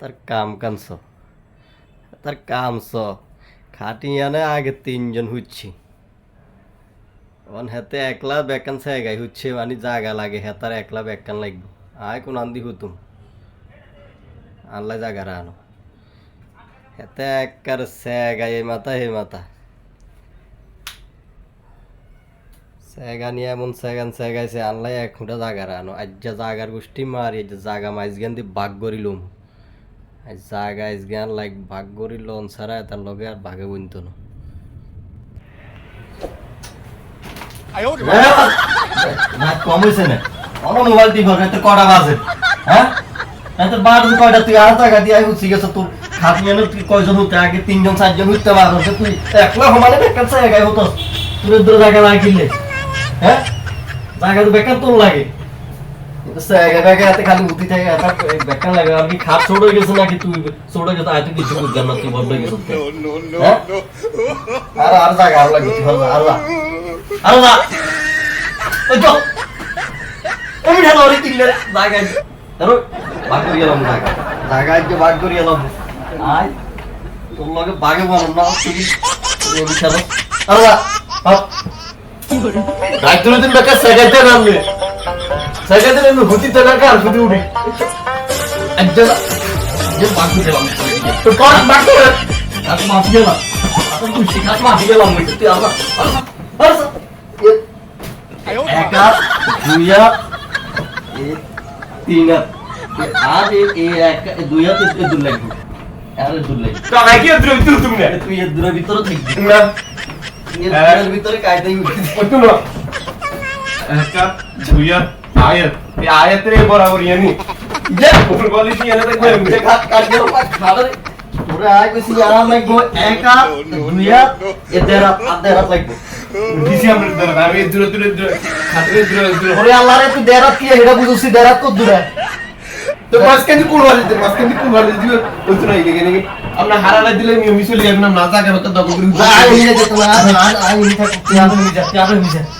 তার কাম কানছ তার কামছ খাটিয়ানে আগে তিনজন হুচ্ছি। অন হেতে একলা বেকান জায়গায় হচ্ছে মানে জায়গা লাগে, হেতার একলা বেকান লাগবে। আয় কোন আন্দি হুতুম। আনলাই জায়গা রানো। হেতে একবার স্যাগাই এ মাথা হে মাথা। স্যাগা নিয়ে এমন স্যাগান স্যাগাইছে আনলাই এক ফুটা জাগা রানো। আজ যা জাগার গোষ্ঠী মারি জাগা মাইজ জ্ঞান দি বাঘ আজ জ্ঞান লাইক ছাড়া তার লগে আর বইনত না। রাত কম হয়েছে না। মোবাইল টিপ তো কটা বাজে? হ্যাঁ? এত বাজে কয়টা? তুই আর টাকা দিয়ে উঠছি গেছে তোর খাটিয়ে তুই কয়জন হতে আগে তিনজন চারজন উঠতে পারো তুই একলা সমানে বেকার জায়গায় হতো তোর দূরে জায়গা না কিনলে হ্যাঁ? জায়গা তো বেকার তোর লাগে। বাগে বলো না আর দুটো দিন বেকার সাইকেলতে নামলে সাইকেলতে নামলে হুতি তো না কার হুতি উঠি? একজন যে ভাগ করে এলাম তো কর করে কাজ মাফি গেলাম শিখাস মাফি গেলাম তুই আবার আর। একা দুইয়া তিনা আর এ একা দুইয়া তে এ লাগবে আর কি তুমি না। তুই এর দূরের ভিতরে থাকবি। না এর দূরের ভিতরে না দুইয়া যে খাট কাট গেল খাবার তোরে আয় কইছি আর লাগবো একা হাত হাত দিছি আমরা ধরে আমি দূরে দূরে দূরে দূরে দূরে ওরে দেড় কি? এটা বুঝছিস দেড় হাত কত দূরে? তো মাঝখানে কোন বাড়ি দিতে মাঝখানে কোন বাড়ি দিবে? ওই তো নাই গেলে নাকি আমরা হারালা দিলে নিয়মি চলে যাবে না না জায়গা মতো দখল করে না আয়